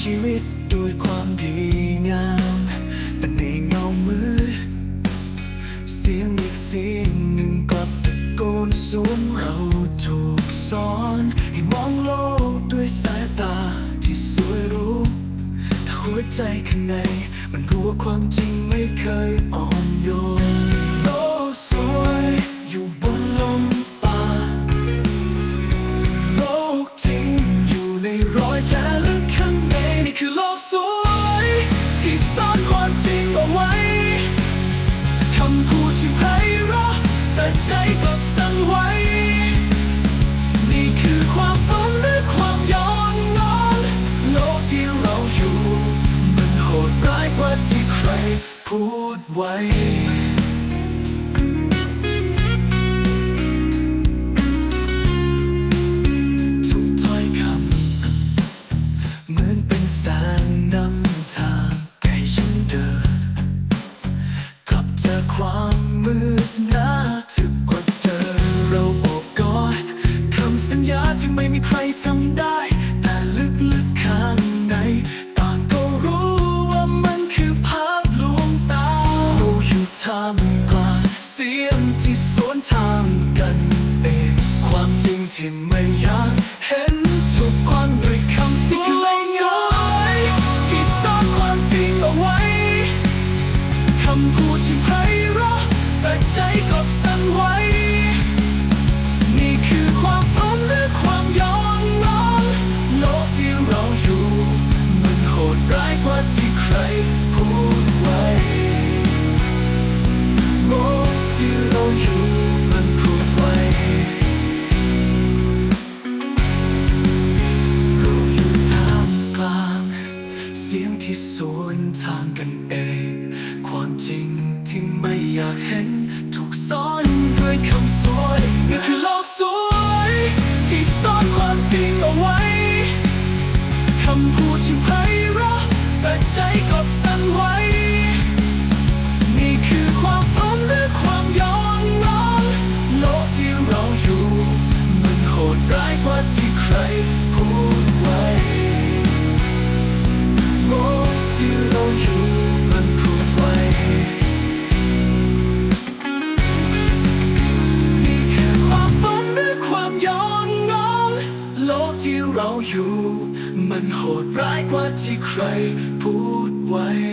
ชีวิตด้วยความดีงาม แต่ในเงามืดเสียงอีกเสียงหนึ่งกลับตะโกนสูงเราถูกสอน ให้มองโลกด้วยสายตาที่สวยรู้ถ้าหัวใจข้างในมันรู้ว่าความจริงไม่เคยอ่อนโยน พูดไว้ ทุกถ้อยคำเหมือนเป็นสารนำทางแก่ฉันเดิน กลับเจอความมืดหน้าถึกกว่าเจอเราโอบกอดคำสัญญาที่ไม่มีใคร ทางกันเองความจริงที่ไม่อยากเห็นถูกกวนด้วยคำสิ่งที่ไม่ง่ายที่ซ่อนความจริงเอาไว้คำพูด สียงที่สวนทางกันเอง ความจริงที่ไม่อยากเห็น ถูกซ่อนด้วยคำสวยนี่คือโลกสวย ที่ซ่อนความจริงเอาไว้ คำพูดที่ไพเราะแต่ใจกลับสั่นไหวนี่คือความฝันหรือความยอนนอนโลกที่เราอยู่ มันโหดร้ายกว่าที่ใคร ที่เราอยู่ มันโหดร้ายกว่าที่ใครพูดไว้